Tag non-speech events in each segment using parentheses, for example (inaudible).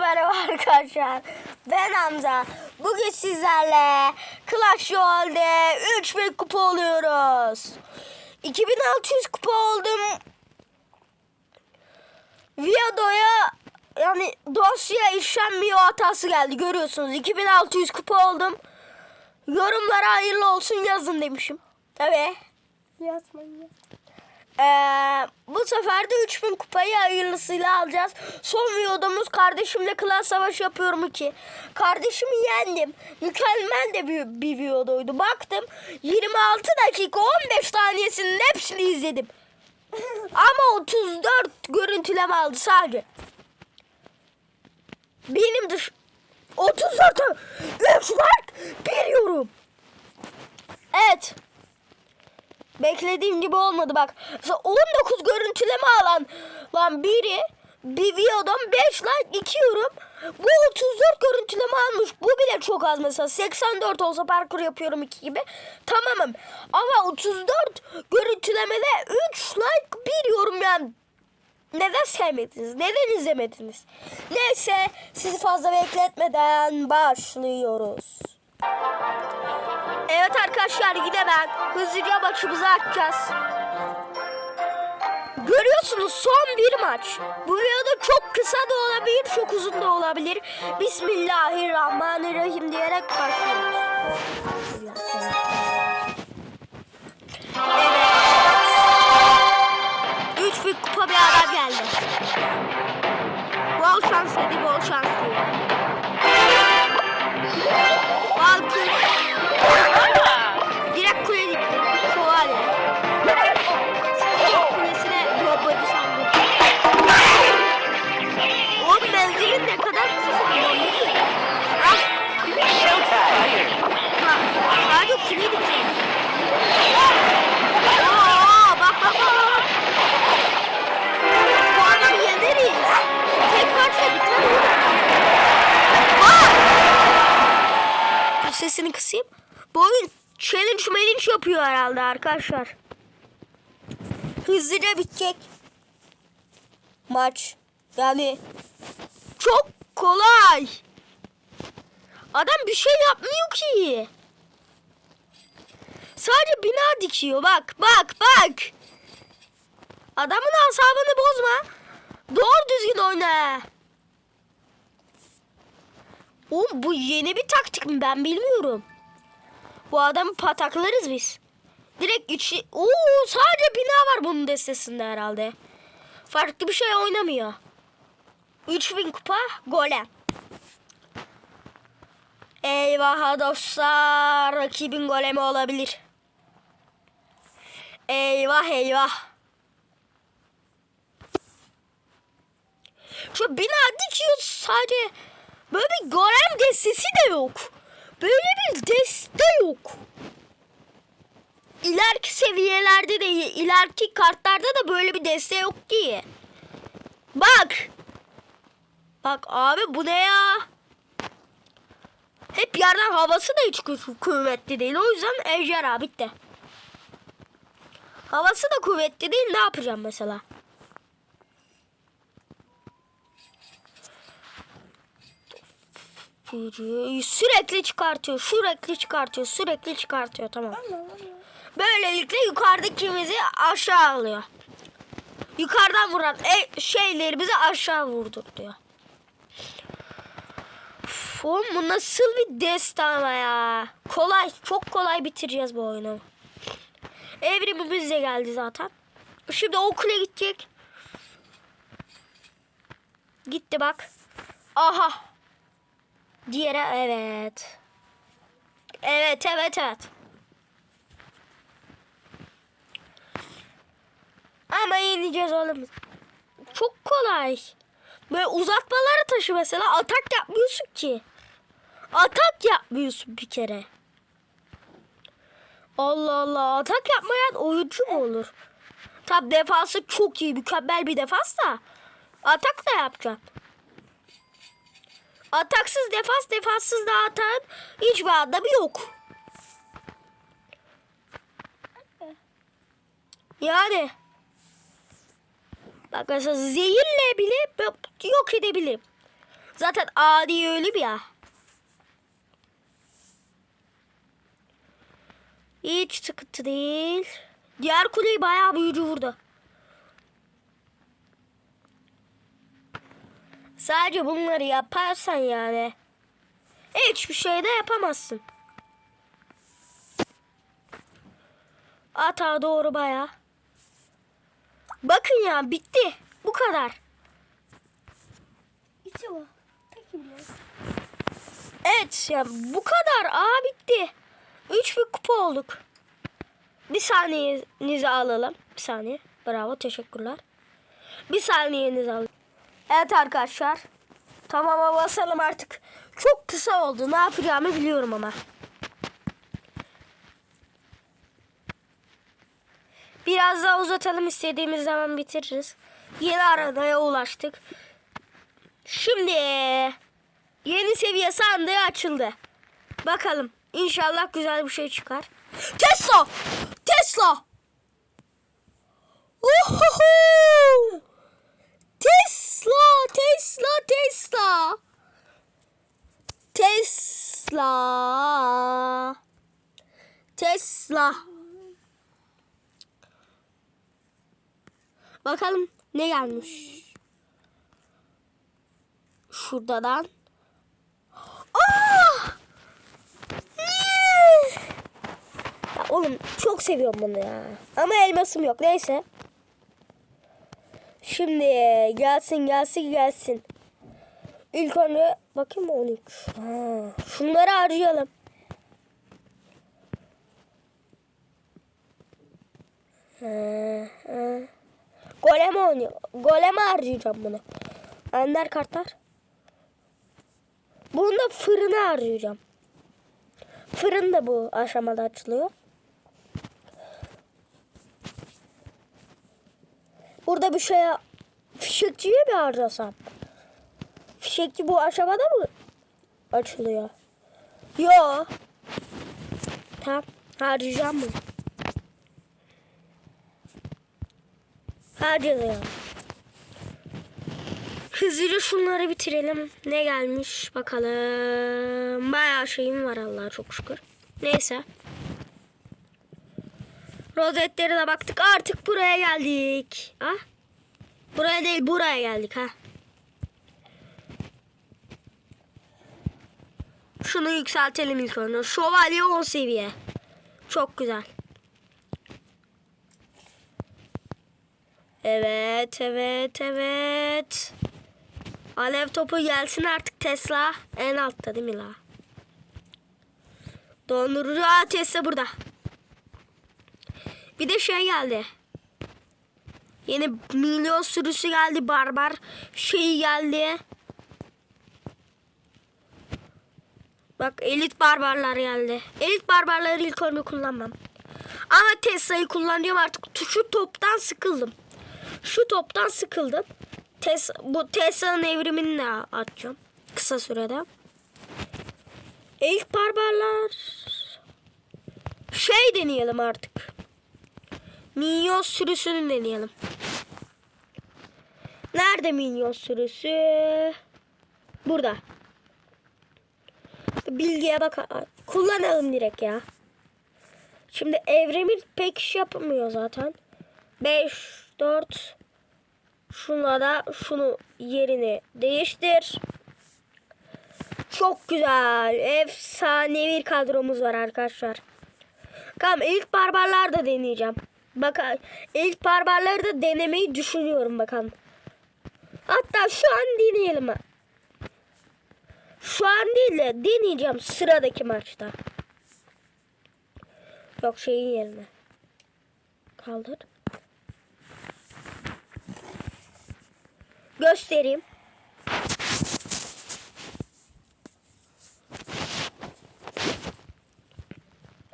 merhaba arkadaşlar. Ben Hamza. Bugün sizlerle Clash Royale'de 3000 kupa oluyoruz. 2600 kupa oldum. Viado'ya yani dosya işlenmiyor hatası geldi görüyorsunuz. 2600 kupa oldum. Yorumlara hayırlı olsun yazın demişim. Tabii. Yazmayın. Ee, bu sefer de 3000 kupayı hayırlısıyla alacağız. Son videomuz kardeşimle klas savaşı yapıyorum ki. Kardeşimi yendim. Mükemmel de bir, bir videoydu. Baktım 26 dakika 15 saniyesinin hepsini izledim. (laughs) Ama 34 görüntüleme aldı sadece. Benim dış 34 3 like bir yorum. Evet. Beklediğim gibi olmadı bak. Mesela 19 görüntüleme alan lan biri bir videodan 5 like 2 yorum. Bu 34 görüntüleme almış. Bu bile çok az mesela. 84 olsa parkur yapıyorum 2 gibi. Tamamım. Ama 34 görüntülemede 3 like 1 yorum yani. Neden sevmediniz? Neden izlemediniz? Neyse sizi fazla bekletmeden başlıyoruz. Evet arkadaşlar yine ben hızlıca maçımızı açacağız. Görüyorsunuz son bir maç. Bu videoda çok kısa da olabilir, çok uzun da olabilir. Bismillahirrahmanirrahim diyerek başlıyoruz. Sesini kısayım. Bu oyun challenge challenge yapıyor herhalde arkadaşlar. Hızlıca bitecek. Maç. Yani çok kolay. Adam bir şey yapmıyor ki. Sadece bina dikiyor. Bak bak bak. Adamın asabını bozma. Doğru düzgün oyna. Oğlum bu yeni bir taktik mi ben bilmiyorum. Bu adamı pataklarız biz. Direkt içi... Oo sadece bina var bunun destesinde herhalde. Farklı bir şey oynamıyor. 3000 kupa golem. Eyvah dostlar. Rakibin golemi olabilir. Eyvah eyvah. Şu bina dikiyor sadece. Böyle bir golem destesi de yok. Böyle bir deste yok. İleriki seviyelerde de ileriki kartlarda da böyle bir deste yok ki. Bak. Bak abi bu ne ya? Hep yerden havası da hiç kuvvetli değil. O yüzden ejderha bitti. Havası da kuvvetli değil. Ne yapacağım mesela? Sürekli çıkartıyor, sürekli çıkartıyor, sürekli çıkartıyor. Tamam. Böylelikle yukarıdakimizi aşağı alıyor. Yukarıdan vuran e, şeyleri bize aşağı vurdurtuyor. Üf, Oğlum bu nasıl bir destan ya? Kolay, çok kolay bitireceğiz bu oyunu. Evrimimiz de geldi zaten. Şimdi o kule gidecek. Gitti bak. Aha. Diğeri evet. Evet evet evet. Ama yeneceğiz oğlum. Çok kolay. Böyle uzatmaları taşı mesela atak yapmıyorsun ki. Atak yapmıyorsun bir kere. Allah Allah atak yapmayan oyuncu mu olur? Tabi defansı çok iyi mükemmel bir defans da. Atak da yapacaksın. Ataksız defans, defanssız da atan hiçbir anlamı yok. Yani. Bak mesela zehirle bile yok edebilirim. Zaten adi ölü bir ya. Hiç sıkıntı değil. Diğer kuleyi bayağı büyücü vurdu. Sadece bunları yaparsan yani hiçbir şey de yapamazsın. Ata doğru bayağı. Bakın ya bitti. Bu kadar. İçi bu. Evet ya bu kadar. Aa bitti. 3 bir kupa olduk. Bir saniyenizi alalım. Bir saniye. Bravo teşekkürler. Bir saniyenizi alalım. Evet arkadaşlar. Tamama basalım artık. Çok kısa oldu. Ne yapacağımı biliyorum ama. Biraz daha uzatalım istediğimiz zaman bitiririz. Yeni aradaya ulaştık. Şimdi yeni seviye sandığı açıldı. Bakalım. İnşallah güzel bir şey çıkar. Tesla! Tesla! Uhuhu! Tesla! Tesla! Tesla! Tesla! Tesla! Bakalım ne gelmiş. Şuradan. Ya oğlum çok seviyorum bunu ya. Ama elmasım yok. Neyse. Şimdi gelsin gelsin gelsin. İlk önce bakayım 13. Ha, şunları harcayalım. Ha, ha. Golem oynuyor. Goleme harcayacağım bunu. Ender kartlar. Bunu da fırına harcayacağım. Fırın da bu aşamada açılıyor. Burada bir şey fişekçiye mi harcasam? Fişekçi bu aşamada mı açılıyor? Yo. Tamam. Harcayacağım bunu. Harcayalım. Hızlıca şunları bitirelim. Ne gelmiş bakalım. Bayağı şeyim var Allah'a çok şükür. Neyse. Rozetlere de baktık. Artık buraya geldik. Ha? Buraya değil buraya geldik ha. Şunu yükseltelim ilk önce. Şövalye 10 seviye. Çok güzel. Evet, evet, evet. Alev topu gelsin artık Tesla. En altta değil mi la? Dondurucu Aa, Tesla burada. Bir de şey geldi. Yeni milyon sürüsü geldi. Barbar şeyi geldi. Bak elit barbarlar geldi. Elit barbarları ilk önce kullanmam. Ama Tesla'yı kullanıyorum artık. Şu toptan sıkıldım. Şu toptan sıkıldım. Tes bu Tesla'nın evrimini de atacağım. Kısa sürede. İlk barbarlar. Şey deneyelim artık. Minyon sürüsünü deneyelim. Nerede minyon sürüsü? Burada. Bilgiye bak. Kullanalım direkt ya. Şimdi evrimin pek iş yapmıyor zaten. 5, 4. Şunla da şunu yerini değiştir. Çok güzel. Efsane bir kadromuz var arkadaşlar. Tamam ilk barbarlar da deneyeceğim. Bak ilk barbarları da denemeyi düşünüyorum bakalım. Hatta şu an deneyelim. Şu an değil de deneyeceğim sıradaki maçta. Yok şeyin yerine. Kaldır. Göstereyim.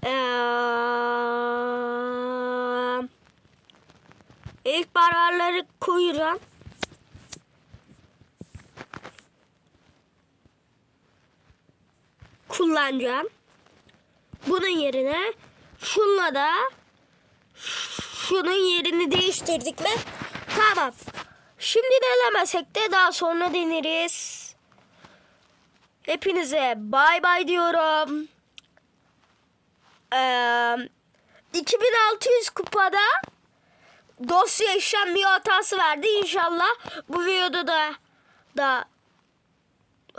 Ee, ilk barbarları koyacağım. Kullanacağım. Bunun yerine şunla da şunun yerini değiştirdik mi? Tamam. Şimdi denemesek de daha sonra deneriz. Hepinize bay bay diyorum. Ee, 2600 kupada dosya işlenmiyor hatası verdi. İnşallah bu videoda da da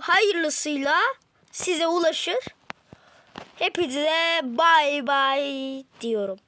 hayırlısıyla size ulaşır. Hepinize bay bay diyorum.